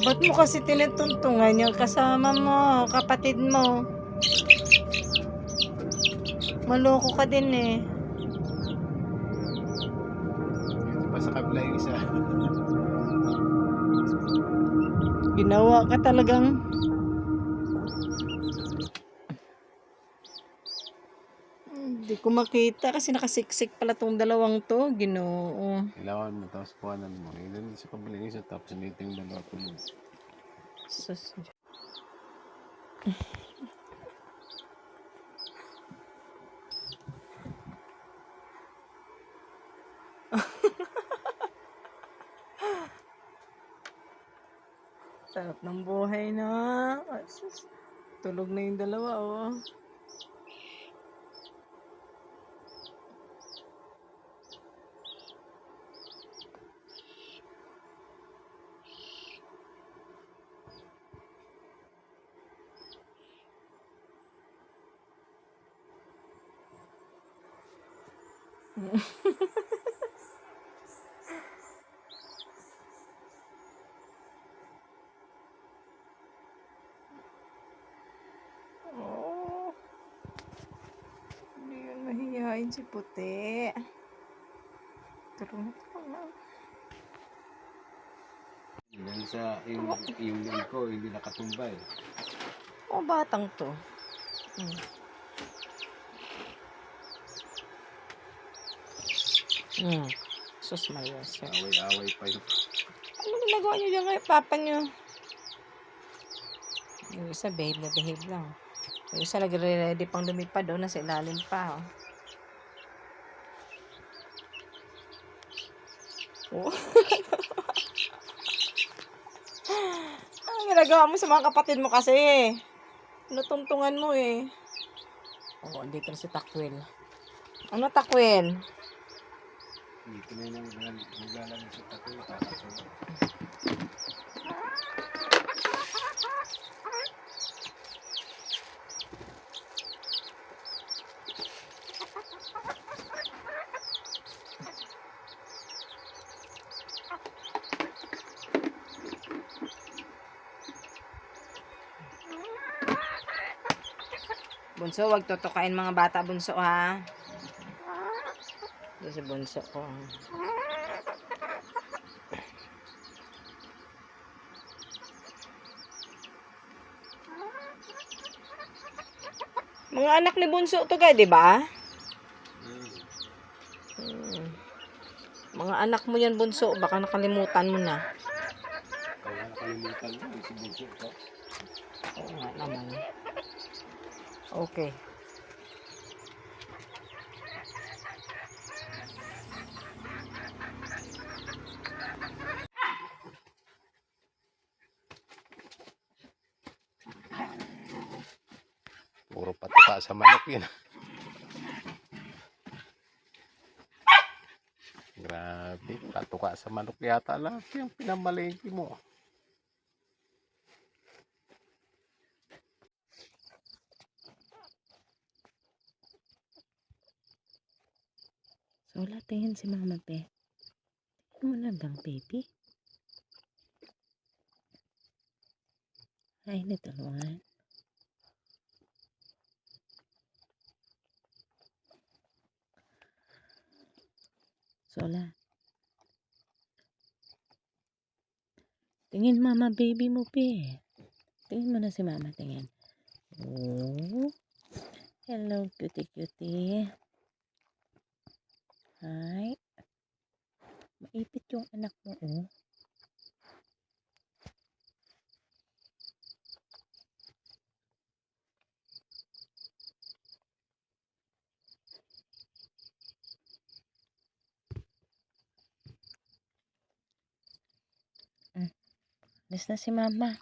Ba't mo kasi tinituntungan yung kasama mo, kapatid mo? Maloko ka din eh. Ito pa sa kabila yung isa. Ginawa ka talagang... Hindi ko makita kasi nakasiksik pala tong dalawang to. Ginoo. Ilawan mo, tapos kuhanan mo. Ilan sa kabila yung isa, tapos dito yung dalawa tulog. Sus. Sarap ng buhay na. Tulog na yung dalawa. Oh. Hindi yun mahihain si puti. Tulog na. Dahil sa yung, yung leg ko, hindi nakatumbay. O batang to. Hmm. Hmm. Sus Maria. sir. Away-away pa yun. Ano ginagawa niyo dyan kay papa niyo? Yung isa, behave na behave lang. Yung isa, nagre-ready pang lumipad doon, nasa ilalim pa. Oh. oh. Ang ginagawa mo sa mga kapatid mo kasi. Natuntungan mo eh. Oo, oh, dito na si Takwil. Ano Takwil? Dito na yung naglalagay sa tato. Kakasulat. Bunso, wag tutukain mga bata, bunso ha. Ito si bunso ko. Mga anak ni bunso to kay, di ba? Hmm. Mga anak mo yan bunso, baka nakalimutan mo na. Kaya nakalimutan mo, si Bunso ko. Oo nga naman. Okay. Puro patuka sa manok yun. Grabe, patuka sa manok yata lang yung pinamalengke mo. Wala tingin si Mama Be. Tingin mo na bang, baby? Ay, natulungan. Sola. Tingin mama baby mo, pe. Tingin mo na si mama, tingin. Oh. Hello, cutie cutie. Hi. Maipit yung anak mo, oh. Alis na si mama.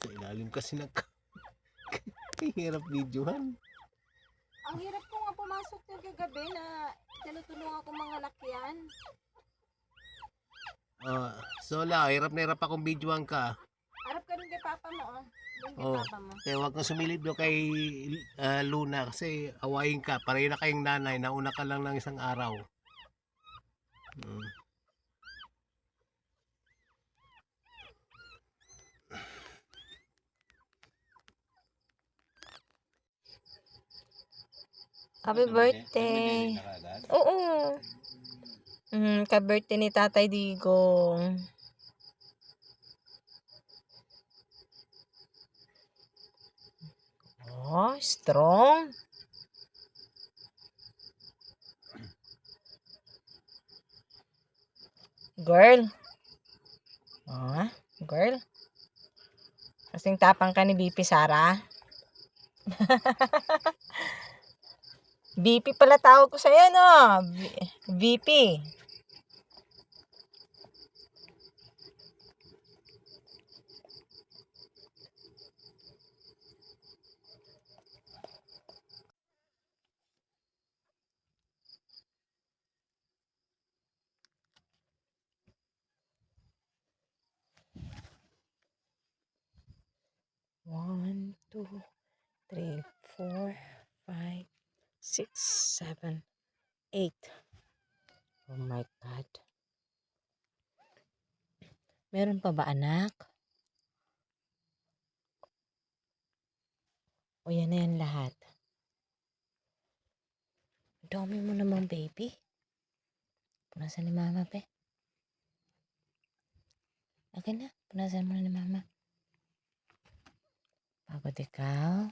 Sa ilalim kasi nag... Hirap videohan. Ang hirap ko nga pumasok yung kagabi na tinutulungan ko mga lakyan. Ah, so la, hirap na hirap akong videohan ka. Harap ka rin kay papa mo, oh. Doon kay Oo. papa mo. Kaya huwag kang sumilip doon kay ah, Luna kasi awayin ka. Pareho na kayong nanay. Nauna ka lang ng isang araw. Mm. Happy birthday. Oo. Mm, ka-birthday ni Tatay Digong. Oh, strong. Girl. Ah, girl. Kasing tapang ka ni BP Sara. BP pala tawag ko sa'yo, no? VP. One, two, three, four, six, seven, eight. Oh my God. Meron pa ba anak? O yan na yan lahat. Dami mo naman, baby. Punasan ni mama, pe. Okay na. Punasan mo na ni mama. Pagod ikaw.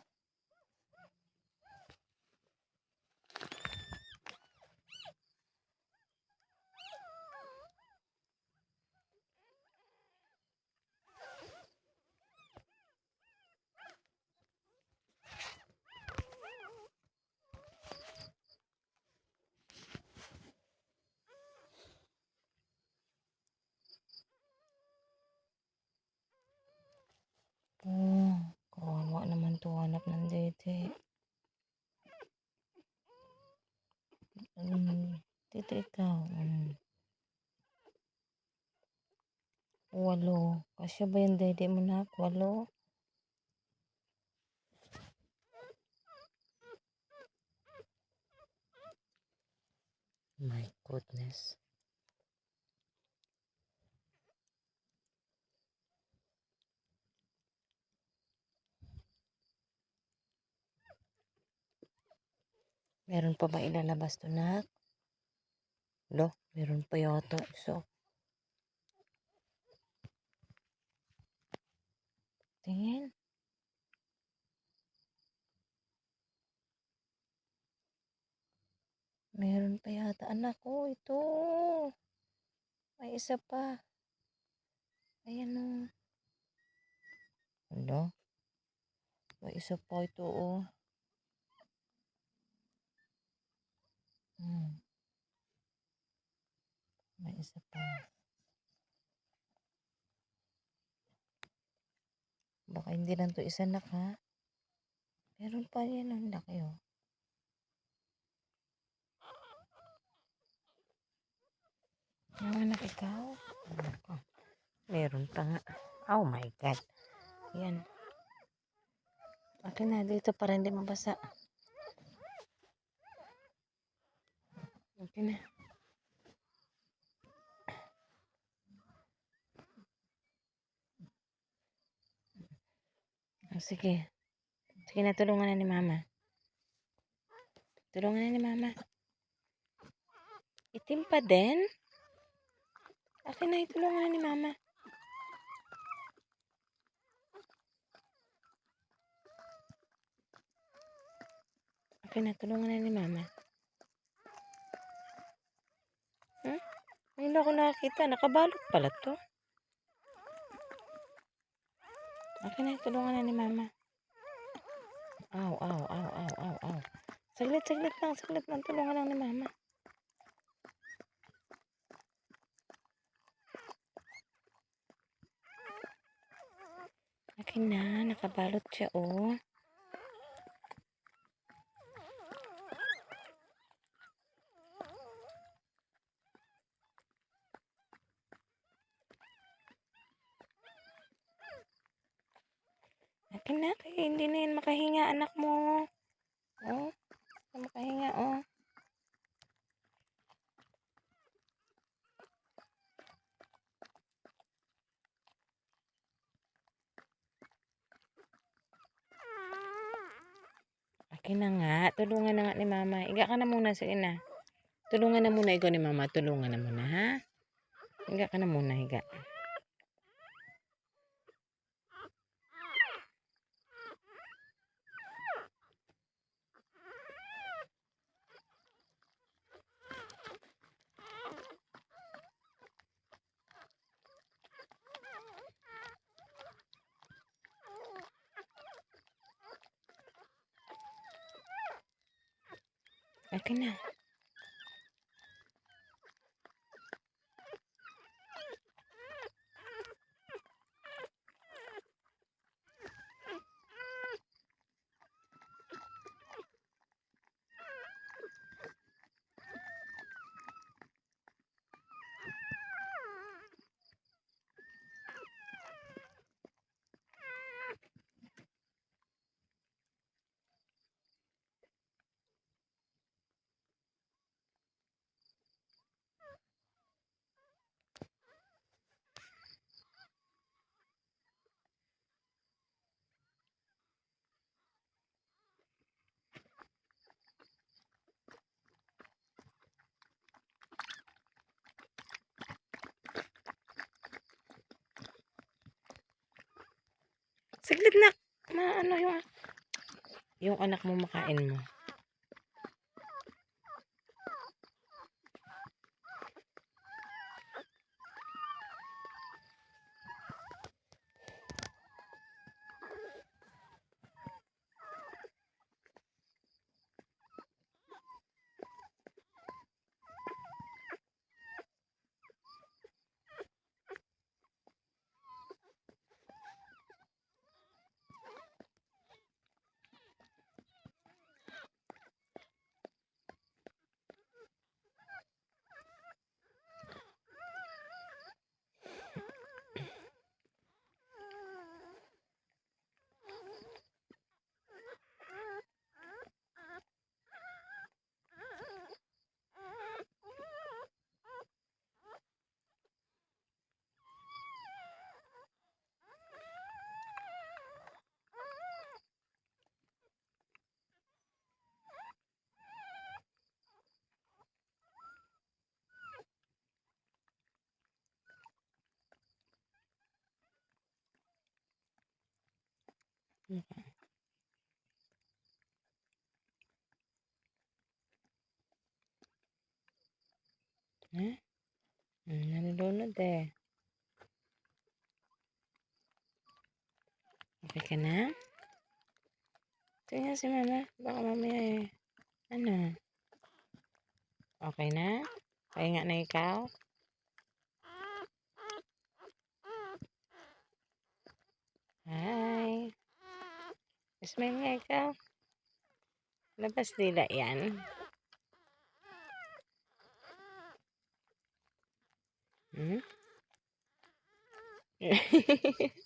Oh, kawawa naman to anak ng dede. Mm, dito ikaw. Mm. Walo. Kasya ba yung dede mo na? Walo? My goodness. Meron pa ba ilalabas to nak? Lo, meron pa yata. So, tingin. Meron pa yata. Anak ko, ito. May isa pa. Ayan o. Ano? May isa pa ito o. Hmm. May isa pa. Baka hindi lang to isa nak ha. Meron pa yan ang laki oh. Yung anak ikaw? Ako. Meron pa nga. Oh my God. Yan. Okay na, dito para hindi mabasa. Okay na. Oh, sige. Sige na, tulungan na ni mama. Tulungan na ni mama. Itim pa din? Akin na, itulungan na ni mama. Okay na, tulungan na ni mama. Hmm? Hindi ako nakakita. Nakabalot pala to. Okay na, tulungan na ni mama. Aw, aw, aw, aw, aw, aw. Saglit, saglit lang, saglit lang. Tulungan lang ni mama. Okay na, nakabalot siya, oh. Okay na. anak. Eh, hindi na yan makahinga, anak mo. Oh, hindi na makahinga, oh. Na nga. Tulungan na nga ni mama. Iga ka na muna sa ina. Tulungan na muna ikaw ni mama. Tulungan na muna, ha? Higa ka na muna, higa. Akin na. Saglit na. Ma, ano yung... Yung anak mo makain mo. Ha? Hmm, nalulunod eh. Okay ka na? Tingnan si mama. Baka mamaya eh. Ano? Okay na? Pahinga na ikaw? Hi. Smile nga ikaw. Labas dila yan. Hmm?